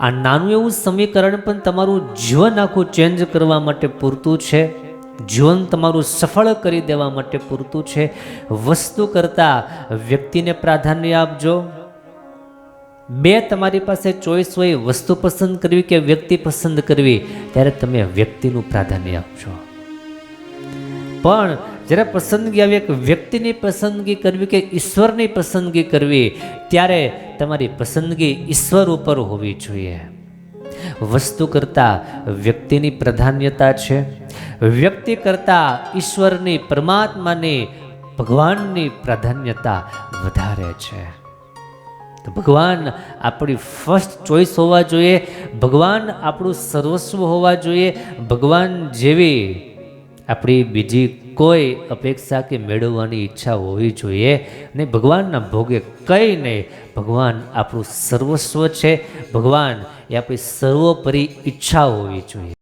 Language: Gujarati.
આ નાનું એવું સમીકરણ પણ તમારું જીવન આખું ચેન્જ કરવા માટે પૂરતું છે. જીવન તમારું સફળ કરી દેવા માટે પૂરતું છે. વસ્તુ કરતાં વ્યક્તિને પ્રાધાન્ય આપજો. બે તમારી પાસે ચોઈસ હોય, વસ્તુ પસંદ કરવી કે વ્યક્તિ પસંદ કરવી, ત્યારે તમે વ્યક્તિનું પ્રાધાન્ય આપજો. પણ જ્યારે પસંદગી આવે એક વ્યક્તિની પસંદગી કરવી કે ઈશ્વરની પસંદગી કરવી, ત્યારે તમારી પસંદગી ઈશ્વર ઉપર હોવી જોઈએ. વસ્તુ કરતાં વ્યક્તિની પ્રાધાન્યતા છે. વ્યક્તિ કરતાં ઈશ્વરની પરમાત્માની ભગવાનની પ્રાધાન્યતા વધારે છે. તો ભગવાન આપણી ફર્સ્ટ ચોઈસ હોવા જોઈએ, ભગવાન આપણું સર્વસ્વ હોવા જોઈએ, ભગવાન જેવી આપણી બીજી કોઈ અપેક્ષા કે મેળવવાની ઈચ્છા હોવી જોઈએ ને ભગવાનના ભોગે કંઈ નહીં. ભગવાન આપણું સર્વસ્વ છે. ભગવાન એ આપણી સર્વોપરી ઈચ્છા હોવી જોઈએ.